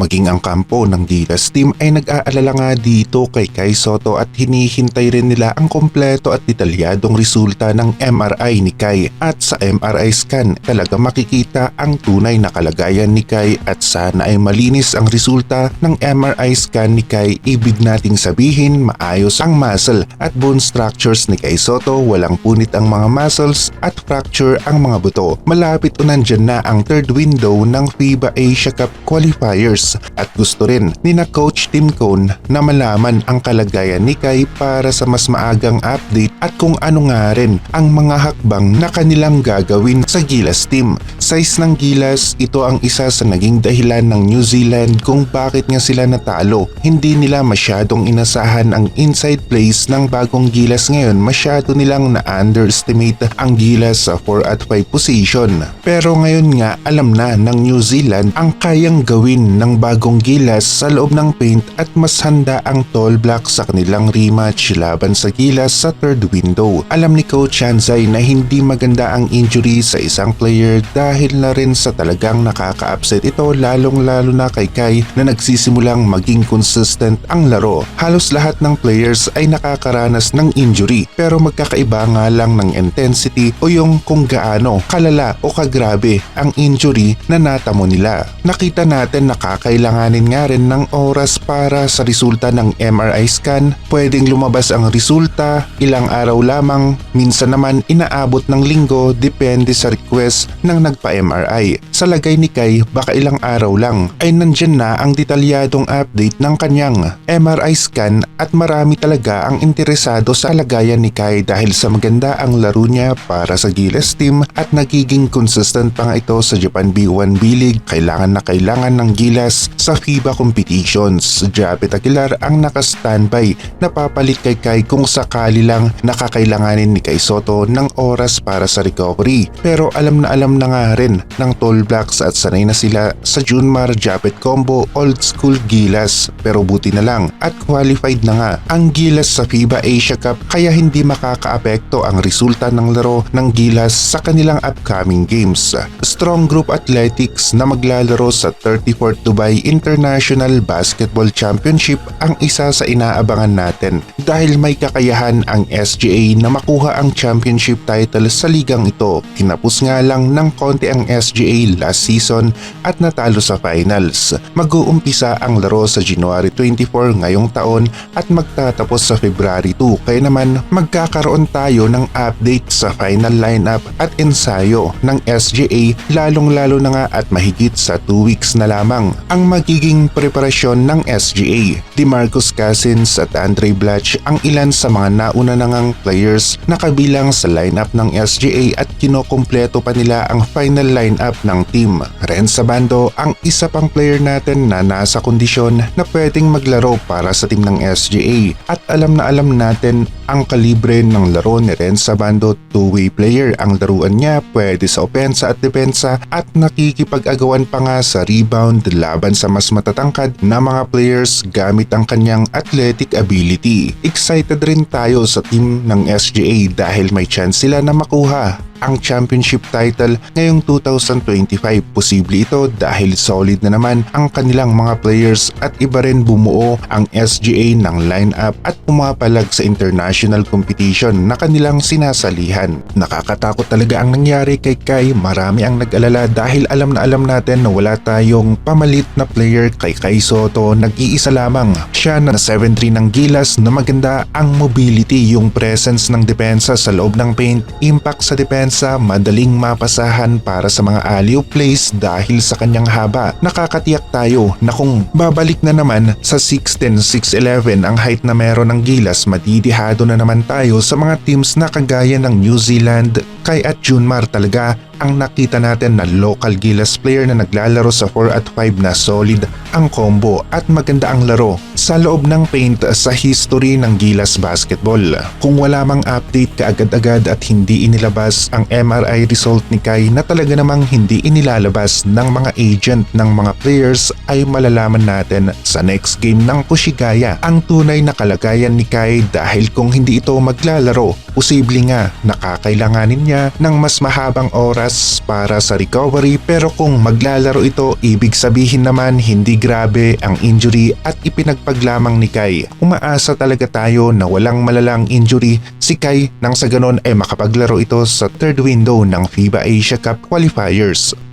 Maging ang kampo ng Gilas team ay nag-aalala nga dito kay Kai Soto at hinihintay rin nila ang kompleto at detalyadong resulta ng MRI ni Kai. At sa MRI scan talaga makikita ang tunay na kalagayan ni Kai at sana ay malinis ang resulta ng MRI scan ni Kai. Ibig nating sabihin maayos ang muscle at bone structures ni Kai Soto. Walang punit ang mga muscles at fracture ang mga buto. Malapit o nandyan na ang third window ng FIBA Asia Cup qualifiers at gusto rin ni na Coach Tim Cone na malaman ang kalagayan ni Kai para sa mas maagang update at kung ano nga rin ang mga hakbang na kanilang gagawin sa Gilas team. Size ng Gilas, ito ang isa sa naging dahilan ng New Zealand kung bakit nga sila natalo. Hindi nila masyadong inasahan ang inside plays ng bagong Gilas ngayon. Masyado nilang na-underestimate ang Gilas sa 4 at 5 position. Pero ngayon nga alam na ng New Zealand ang kayang gawin ng bagong Gilas sa loob ng paint at mas handa ang tall black sa kanilang rematch laban sa Gilas sa third window. Alam ni Coach Chanzay na hindi maganda ang injury sa isang player dahil na rin sa talagang nakaka-upset ito lalong lalo na kay Kai na nagsisimulang maging consistent ang laro. Halos lahat ng players ay nakakaranas ng injury pero magkakaiba nga lang ng intensity o yung kung gaano kalala o kagrabe ang injury na natamo nila. Nakita natin na kakailanganin nga rin ng oras para sa resulta ng MRI scan. Pwedeng lumabas ang resulta ilang araw lamang, minsan naman inaabot ng linggo depende sa request ng nagpa-MRI. Sa lagay ni Kai, baka ilang araw lang ay nandyan na ang detalyadong update ng kanyang MRI scan at marami talaga ang interesado sa lagayan ni Kai dahil sa maganda ang laro niya para sa Gilas team at nagiging consistent pa nga ito sa Japan B1 B-League. Kailangan na kailangan ng Gilas sa FIBA competitions. Japet Aguilar ang naka-standby na papalit kay Kai kung sakali lang nakakailanganin ni Kai Soto ng oras para sa recovery. Pero alam na alam na nga rin ng Tall Blacks at sanay na sila sa Junmar Japet combo old school Gilas. Pero buti na lang at qualified na nga ang Gilas sa FIBA Asia Cup kaya hindi makakaapekto ang resulta ng laro ng Gilas sa kanilang upcoming games. Strong Group Athletics na maglalaro sa 34th Dubai International Basketball Championship ang isa sa inaabangan natin dahil may kakayahan ang SGA na makuha ang championship title sa ligang ito. Tinapos nga lang ng konti ang SGA last season at natalo sa finals. Mag-uumpisa ang laro sa January 24 ngayong taon at magtatapos sa February 2 kaya naman magkakaroon tayo ng update sa final lineup at ensayo ng SGA lalong lalo na nga at mahigit sa 2 weeks na lamang ang magiging preparasyon ng SGA. DeMarcus Cousins at Andre Blatch ang ilan sa mga nauna na ngang players na kabilang sa lineup ng SGA at kinokompleto pa nila ang final lineup ng team. Ren Sabando ang isa pang player natin na nasa kondisyon na pwedeng maglaro para sa team ng SGA at alam na alam natin ang kalibre ng laro ni Ren Sabando two-way player ang laruan niya pwede sa opensa at depensa at nakikipag-agawan pa nga sa rebound laban sa mas matatangkad na mga players gamit ang kanyang athletic ability. Excited rin tayo sa team ng SGA dahil may chance sila na makuha ang championship title ngayong 2025. Posible ito dahil solid na naman ang kanilang mga players at iba rin bumuo ang SGA ng lineup at pumapalag sa international competition na kanilang sinasalihan. Nakakatakot talaga ang nangyari kay Kai. Marami ang nag-alala dahil alam na alam natin na wala tayong pamalit na player kay Kai Soto. Nag-iisa lamang siya na 7-3 ng gilas na maganda ang mobility, yung presence ng depensa sa loob ng paint, impact sa depensa madaling mapasahan para sa mga alley plays dahil sa kanyang haba. Nakakatiyak tayo na kung babalik na naman sa 6'10, 6'11 ang height na meron ng gilas, madidihado na naman tayo sa mga teams na kagaya ng New Zealand, Kai at Junmar talaga ang nakita natin na local Gilas player na naglalaro sa 4 at 5 na solid ang combo at maganda ang laro sa loob ng paint sa history ng Gilas Basketball. Kung wala mang update kaagad-agad at hindi inilabas ang MRI result ni Kai na talaga namang hindi inilalabas ng mga agent ng mga players ay malalaman natin sa next game ng Kushigaya ang tunay na kalagayan ni Kai dahil kung hindi ito maglalaro, posible nga nakakailanganin niya niya ng mas mahabang oras para sa recovery pero kung maglalaro ito ibig sabihin naman hindi grabe ang injury at ipinagpaglamang ni Kai. Umaasa talaga tayo na walang malalang injury si Kai nang sa ganon ay makapaglaro ito sa third window ng FIBA Asia Cup qualifiers.